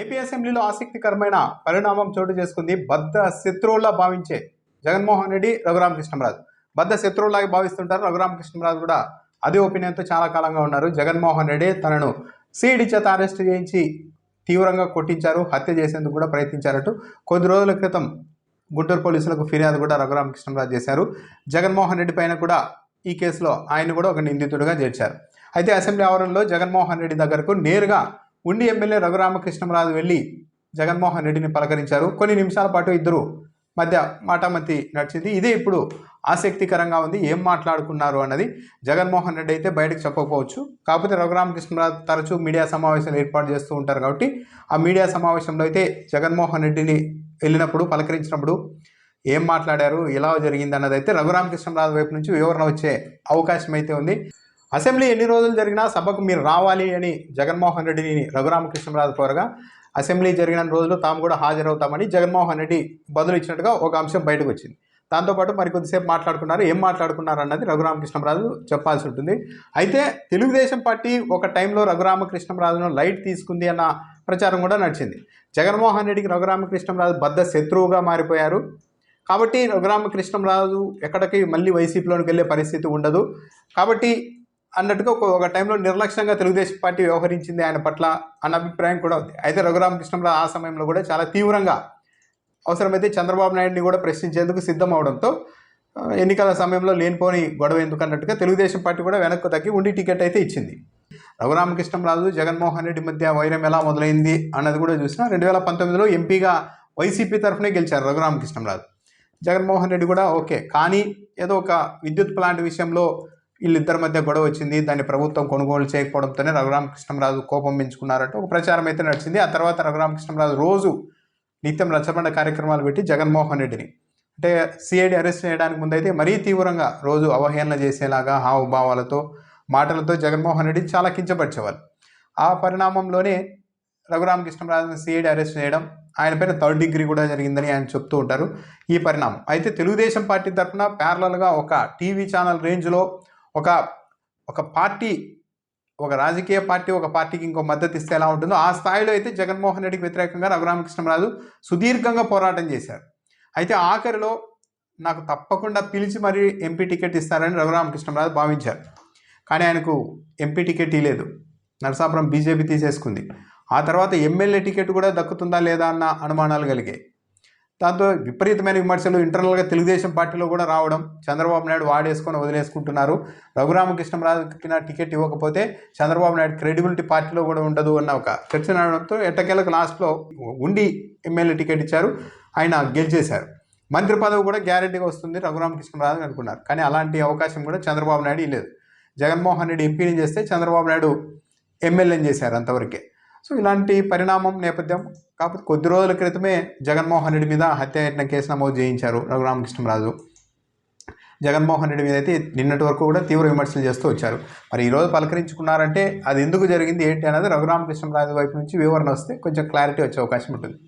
AP అసెంబ్లీలో ఆసక్తికరమైన పరిణామం చోటు చేసుకుంది బద్ద శత్రువులా భావించే జగన్మోహన్ రెడ్డి రఘురామకృష్ణరాజు. బద్ద శత్రువులాగా భావిస్తుంటారు రఘురామకృష్ణరాజు కూడా. అదే ఒపీనియన్తో చాలా కాలంగా ఉన్నారు. జగన్మోహన్ రెడ్డి తనను సిఐడి చేత అరెస్ట్ చేయించి తీవ్రంగా కొట్టించారు. హత్య చేసేందుకు కూడా ప్రయత్నించారట కొద్ది రోజుల క్రితం గుంటూరు పోలీసులకు ఫిర్యాదు కూడా రఘురామకృష్ణరాజు చేశారు. జగన్మోహన్ రెడ్డి పైన కూడా ఈ కేసులో ఆయన కూడా ఒక నిందితుడిగా చేర్చారు. అయితే అసెంబ్లీ ఆవరణలో జగన్మోహన్ రెడ్డి దగ్గరకు నేరుగా ఉండి ఎమ్మెల్యే రఘురామకృష్ణంరాజు వెళ్ళి జగన్మోహన్ రెడ్డిని పలకరించారు. కొన్ని నిమిషాల పాటు ఇద్దరు మధ్య మాటామతి నడిచింది. ఇదే ఇప్పుడు ఆసక్తికరంగా ఉంది. ఏం మాట్లాడుకున్నారు అన్నది జగన్మోహన్ రెడ్డి అయితే బయటకు చెప్పకపోవచ్చు. కాకపోతే రఘురామకృష్ణరాజు తరచూ మీడియా సమావేశాలు ఏర్పాటు చేస్తూ ఉంటారు కాబట్టి ఆ మీడియా సమావేశంలో అయితే జగన్మోహన్ రెడ్డిని వెళ్ళినప్పుడు పలకరించినప్పుడు ఏం మాట్లాడారు ఎలా జరిగింది అన్నది అయితే రఘురామకృష్ణరాజు వైపు నుంచి వివరణ వచ్చే అవకాశం అయితే ఉంది. అసెంబ్లీ ఎన్ని రోజులు జరిగినా సభకు మీరు రావాలి అని జగన్మోహన్ రెడ్డిని రఘురామకృష్ణరాజు కోరగా అసెంబ్లీ జరిగిన రోజులు తాము కూడా హాజరవుతామని జగన్మోహన్ రెడ్డి బదులు ఇచ్చినట్టుగా ఒక అంశం బయటకు వచ్చింది. దాంతోపాటు మరి కొద్దిసేపు మాట్లాడుకున్నారు. ఏం మాట్లాడుకున్నారు అన్నది రఘురామకృష్ణరాజు చెప్పాల్సి ఉంటుంది. అయితే తెలుగుదేశం పార్టీ ఒక టైంలో రఘురామకృష్ణరాజును లైట్ తీసుకుంది అన్న ప్రచారం కూడా నడిచింది. జగన్మోహన్ రెడ్డికి రఘురామకృష్ణరాజు బద్ద శత్రువుగా మారిపోయారు. కాబట్టి రఘురామకృష్ణరాజు ఎక్కడికి మళ్ళీ వైసీపీలోకి వెళ్ళే పరిస్థితి ఉండదు. కాబట్టి అన్నట్టుగా ఒక ఒక టైంలో నిర్లక్ష్యంగా తెలుగుదేశం పార్టీ వ్యవహరించింది ఆయన పట్ల అన్న అభిప్రాయం కూడా ఉంది. అయితే రఘురామకృష్ణరాజు ఆ సమయంలో కూడా చాలా తీవ్రంగా అవసరమైతే చంద్రబాబు నాయుడిని కూడా ప్రశ్నించేందుకు సిద్ధం అవడంతో ఎన్నికల సమయంలో లేనిపోని గొడవ ఎందుకు అన్నట్టుగా తెలుగుదేశం పార్టీ కూడా వెనక్కు తగ్గి ఉండి టికెట్ అయితే ఇచ్చింది. రఘురామకృష్ణరాజు జగన్మోహన్ రెడ్డి మధ్య వైరం ఎలా మొదలైంది అన్నది కూడా చూసినా రెండు వేల పంతొమ్మిదిలో ఎంపీగా వైసీపీ తరఫునే గెలిచారు రఘురామకృష్ణరాజు జగన్మోహన్ రెడ్డి కూడా ఓకే. కానీ ఏదో ఒక విద్యుత్ ప్లాంట్ విషయంలో వీళ్ళిద్దరి మధ్య గొడవ వచ్చింది దాన్ని ప్రభుత్వం కొనుగోలు చేయకపోవడంతోనే రఘురామకృష్ణరాజు కోపం పెంచుకున్నారంటే. ఒక ప్రచారం అయితే నడిచింది. ఆ తర్వాత రఘురామకృష్ణరాజు రోజు నిత్యం రచ్చబండ కార్యక్రమాలు పెట్టి జగన్మోహన్ రెడ్డిని అంటే సిఐడి అరెస్ట్ చేయడానికి ముందైతే మరీ తీవ్రంగా రోజు అవహేళన చేసేలాగా హావభావాలతో మాటలతో జగన్మోహన్ రెడ్డి చాలా కించపరిచేవారు. ఆ పరిణామంలోనే రఘురామకృష్ణరాజుని సిఐడి అరెస్ట్ చేయడం ఆయన పైన థర్డ్ డిగ్రీ కూడా జరిగిందని ఆయన చెప్తూ ఉంటారు. ఈ పరిణామం. అయితే తెలుగుదేశం పార్టీ తరఫున ప్యారలల్గా ఒక టీవీ ఛానల్ రేంజ్లో ఒక ఒక పార్టీ ఒక రాజకీయ పార్టీ ఒక పార్టీకి ఇంకో మద్దతు ఇస్తే ఎలా ఉంటుందో ఆ స్థాయిలో అయితే జగన్మోహన్ రెడ్డికి వ్యతిరేకంగా రఘురామకృష్ణరాజు సుదీర్ఘంగా పోరాటం చేశారు. అయితే ఆఖరిలో నాకు తప్పకుండా పిలిచి మరీ ఎంపీ టికెట్ ఇస్తారని రఘురామకృష్ణరాజు భావించారు. కానీ ఆయనకు ఎంపీ టికెట్ ఇవ్వలేదు నరసాపురం బీజేపీ తీసేసుకుంది. ఆ తర్వాత ఎమ్మెల్యే టికెట్ కూడా దక్కుతుందా లేదా అన్న అనుమానాలు కలిగాయి. దాంతో విపరీతమైన విమర్శలు ఇంటర్నల్గా తెలుగుదేశం పార్టీలో కూడా రావడం చంద్రబాబు నాయుడు వాడేసుకొని వదిలేసుకుంటున్నారు. రఘురామకృష్ణరాజుకి నా టికెట్ ఇవ్వకపోతే చంద్రబాబు నాయుడు క్రెడిబిలిటీ పార్టీలో కూడా ఉండదు అన్న ఒక చర్చ నడవడంతో ఎట్టకేలకు లాస్ట్లో ఉండి ఎమ్మెల్యే టికెట్ ఇచ్చారు. ఆయన గెలిచేశారు. మంత్రి పదవి కూడా గ్యారెంటీగా వస్తుంది రఘురామకృష్ణరాజు అనుకున్నారు. కానీ అలాంటి అవకాశం కూడా చంద్రబాబు నాయుడు ఇవ్వలేదు జగన్మోహన్ రెడ్డి ఎంపీని చేస్తే చంద్రబాబు నాయుడు ఎమ్మెల్యేని చేశారు అంతవరకే. సో ఇలాంటి పరిణామం నేపథ్యం కాకపోతే కొద్ది రోజుల క్రితమే జగన్మోహన్ రెడ్డి మీద హత్యాయత్న కేసు నమోదు చేయించారు రఘురామకృష్ణరాజు. జగన్మోహన్ రెడ్డి మీద అయితే నిన్నటి వరకు కూడా తీవ్ర విమర్శలు చేస్తూ వచ్చారు. మరి ఈరోజు పలకరించుకున్నారంటే అది ఎందుకు జరిగింది ఏంటి అనేది రఘురామకృష్ణరాజు వైపు నుంచి వివరణ వస్తే కొంచెం క్లారిటీ వచ్చే అవకాశం ఉంటుంది.